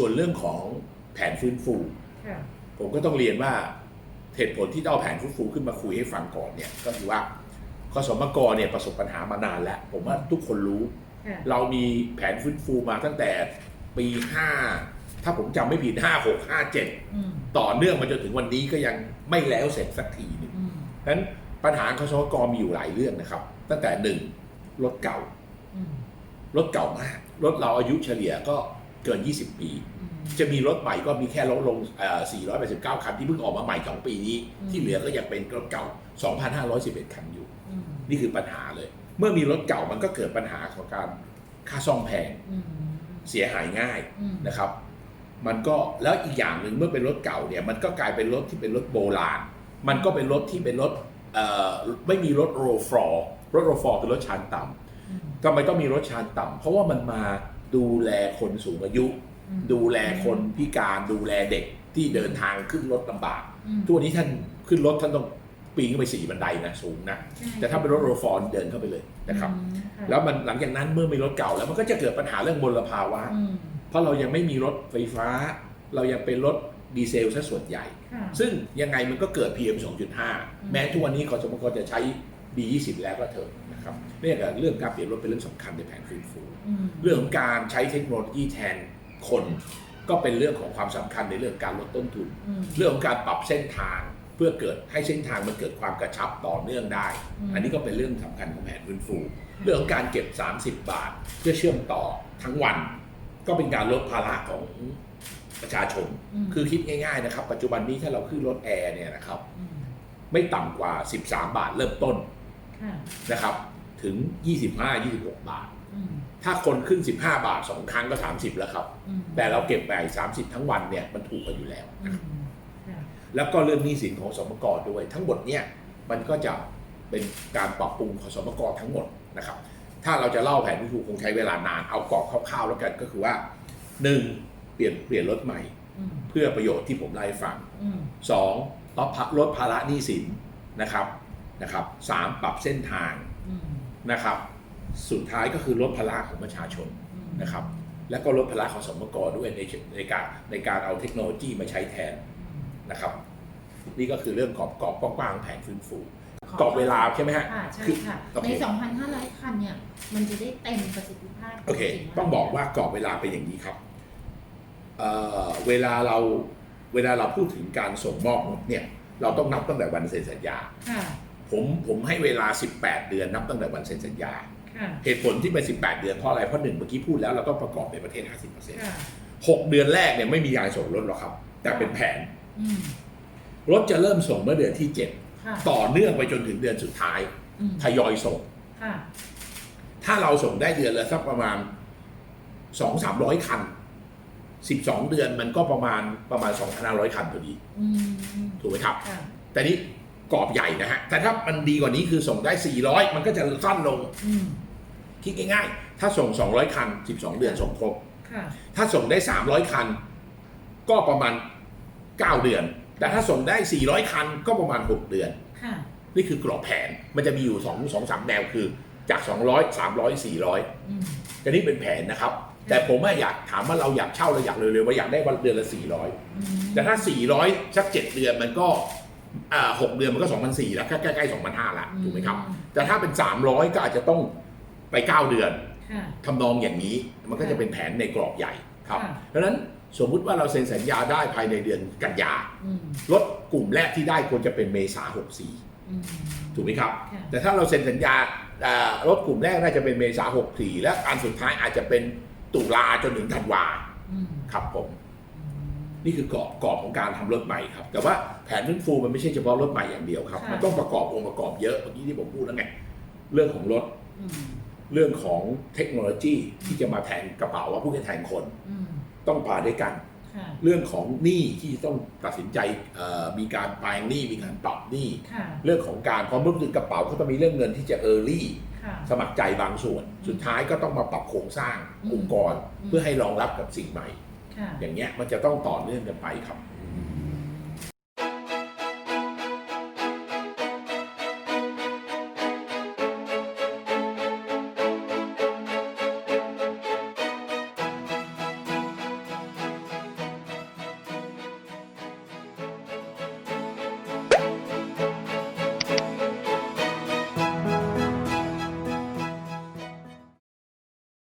ส่วนเรื่องของแผนฟื้นฟู ค่ะ ผมก็ต้องเรียนว่าเหตุผลที่ต้องเอาแผนฟื้นฟูขึ้นมาคุยให้ฟังก่อนเนี่ยก็คือว่าคสมกเนี่ยประสบปัญหามานานแล้ว ผมว่าทุกคนรู้ ค่ะ เรามีแผนฟื้นฟูมาตั้งแต่ปี5ถ้าผมจำไม่ผิด 5 6 5 อืม7 ต่อเนื่องมาจนถึงวันนี้ก็ยังไม่แล้วเสร็จสักทีหนึ่งอืมเพราะฉะนั้นปัญหาคสมกมีอยู่หลายเรื่องนะครับ ตั้งแต่หนึ่งรถเก่า อืมรถเก่ามาก รถเราอายุเฉลี่ยก็ เกิน 20 ปีอืมจะมีรถใหม่ก็มีแค่ลดลงเอ่อ489 คันที่เพิ่งออกมาใหม่2ปีนี้อืมที่เหลือก็ยังเป็นรถเก่า 2,511 คันอยู่อืมนี่คือปัญหาเลย เมื่อมีรถเก่ามันก็เกิดปัญหาของการค่าซ่อมแพงอืมเสียหายง่ายอืมนะครับ มันก็แล้วอีกอย่างหนึ่งเมื่อเป็นรถเก่าเนี่ยมันก็กลายเป็นรถที่เป็นรถโบราณ มันก็เป็นรถที่เป็นรถเอ่อไม่มีรถโรฟอร์รถโรฟอร์คือรถชานต่ำอืมทำไมต้องมีรถชานต่ำเพราะว่ามันมา ดูแลคนสูงอายุอืมดูแลคนพิการดูแลเด็กที่เดินทางขึ้นรถลำบากอืมทุกวันนี้ท่านขึ้นรถท่านต้องปีนขึ้นไปสี่บันไดนะสูงนะใช่แต่ถ้าเป็นรถโรฟอร์เดินเข้าไปเลยนะครับอืมค่ะแล้วมันหลังจากนั้นเมื่อมีรถเก่าแล้วมันก็จะเกิดปัญหาเรื่องมลภาวะอืมเพเพราะเรายังไม่มีรถไฟฟ้า เรายังเป็นรถดีเซลซะส่วนใหญ่ค่ะซึ่งยังไงมันก็เกิด PM 2.5 แม้ทุกวันนี้ขอสมกจะใช้ B20 แล้วก็เถอะนะครับเนี่ยกับเรื่องการเปลี่ยนรถเป็นเรื่องสำคัญในแผนฟื้นฟูอืมเรื่องของการใช้เทคโนโลยีแทนคน ก็เป็นเรื่องของความสำคัญในเรื่องการลดต้นทุนอืมเรื่องของการปรับเส้นทางเพื่อเกิดให้เส้นทางมันเกิดความกระชับต่อเนื่องได้อืมอันนี้ก็เป็นเรื่องสำคัญของแผนฟื้นฟู เรื่องของการเก็บ 30 บาท เพื่อเชื่อมต่อทั้งวัน ก็เป็นการลดภาระของประชาชนมคือคิดง่ายๆนะครับ ปัจจุบันนี้ถ้าเราขึ้นรถแอร์เนี่ยนะครับมไม่ต่ำกว่า 13 บาทเริ่มต้นค่ะ นะครับ ถึง 25-26 บาทอืมถ้าคนขึ้น 15 บาท2ครั้งก็ 30 แล้วครับอืมแต่เราเก็บไป30 ทั้งวันเนี่ยมันถูกกันอยู่แล้วอืมค่ะแล้วก็เรื่องหนี้สินของสมกรด้วย ทั้งหมดเนี่ยมันก็จะเป็นการปรับปรุงของสมกรทั้งหมดนะครับ ถ้าเราจะเล่าแผนวิธีคงใช้เวลานานเอากรอบคร่าวๆแล้วกันก็คือว่า 1. เปลี่ยนเปลี่ยนรถใหม่อืมเพื่อประโยชน์ที่ผมไล่าให้ฟังอืมสองลดภาลดภาระหนี้สินนะครับ นะครับสามปรับเส้นทางอืมนะครับ สุดท้ายก็คือลดภาระของประชาชนอืมนะครับ และก็ลดภาระของสมกรด้วยในในการในการเอาเทคโนโลยีมาใช้แทนนะครับ นี่ก็คือเรื่องกรอบกรอบกว้างๆแผนฟื้นฟูขอกรอบเวลาใช่ไหมฮะค่ะใช่คือค่ะโอเคใน 2,500 คันเนี่ย มันจะได้เต็มประสิทธิภาพ โอเคจริๆต้องบอกว่ากรอบเวลาเป็นอย่างนี้ครับเอ่อเวลาเราเวลาเราพูดถึงการส่งมอบรถเนี่ย เราต้องนับตั้งแต่วันเซ็นสัญญาค่ะ ผมผมให้เวลา 18 เดือนนับตั้งแต่วันเซ็นสัญญาค่ะเหตุผลที่เป็น 18 เดือนเพราะอะไร เพราะหนึ่งเมื่อกี้พูดแล้วเราต้องประกอบในประเทศ 50%ค่ะ6เดือนแรกเนี่ยไม่มียายส่งรถหรอกครับ แต่เป็นแผนอืมรถจะเริ่มส่งเมื่อเดือนที่ค่ะ7ต่อเนื่องไปจนถึงเดือนสุดท้ายอืมทยอยส่งค่ะถ้าเราส่งได้เดือนละสักประมาณ 2 300 คัน 12 เดือนมันก็ประมาณประมาณ 2,500 คันพอดีอืมถูกไหมครับค่ะแต่นี้ กรอบใหญ่นะฮะ แต่ถ้ามันดีกว่านี้คือส่งได้ 400 มันก็จะสั้นลง อืมคิดง่ายๆ ถ้าส่ง 200 คัน 12 เดือนส่งครบ ค่ะ ถ้าส่งได้ 300 คัน ก็ประมาณ 9 เดือน แต่ถ้าส่งได้ 400 คันก็ประมาณ 6 เดือน ค่ะ นี่คือกรอบแผน มันจะมีอยู่2 2 3 แนวคือจาก 200 300 400อืมแต่นี่เป็นแผนนะครับ แต่ผมอะอยากถามว่าเราอยากเช่าเราอยากเร็วๆว่าอยากได้วันเดือนละ 400 อืมแต่ถ้า 400 สัก 7 เดือนมันก็ อ่า6เดือนมันก็2,400แล้วใกล้ๆ2,500ละถูกไหมครับ แต่ถ้าเป็น300ก็อาจจะต้องไป9เดือนค่ะทำนองอย่างนี้มันก็จะเป็นแผนในกรอบใหญ่ครับค่ะเพราะฉะนั้นสมมุติว่าเราเซ็นสัญญาได้ภายในเดือนกันยาอืมรถกลุ่มแรกที่ได้ควรจะเป็นเมษาอืม64ถูกไหมครับค่ะแต่ถ้าเราเซ็นสัญญาอ่ารถกลุ่มแรกน่าจะเป็นเมษา64และอันสุดท้ายอาจจะเป็นตุลาจนถึงธันวาอืมครับผมอืม นี่คือกรอบกรอบของการทำรถใหม่ครับ แต่ว่าแผนฟื้นฟูมันไม่ใช่เฉพาะรถใหม่อย่างเดียวครับค่ะมันต้องประกอบองค์ประกอบเยอะเมื่อกี้ที่ผมพูดแล้วไงเรื่องของรถอืมเรื่องของเทคโนโลยีที่จะมาแทนกระเป๋าว่าพูดง่ายๆแทนคนอืมต้องปาด้วยกันค่ะเรื่องของหนี้ที่ต้องตัดสินใจเอ่อมีการแปลงหนี้มีการปรับหนี้ค่ะเรื่องของการพอเมื่อถึงกระเป๋าเขาต้องมีเรื่องเงินที่จะเออร์ลี่ค่ะสมัครใจบางส่วน สุดท้ายก็ต้องมาปรับโครงสร้างอืมองค์กรอืมเพื่อให้รองรับกับสิ่งใหม่ค่ะ อย่างเงี้ยมันจะต้องต่อเนื่องกันไปครับ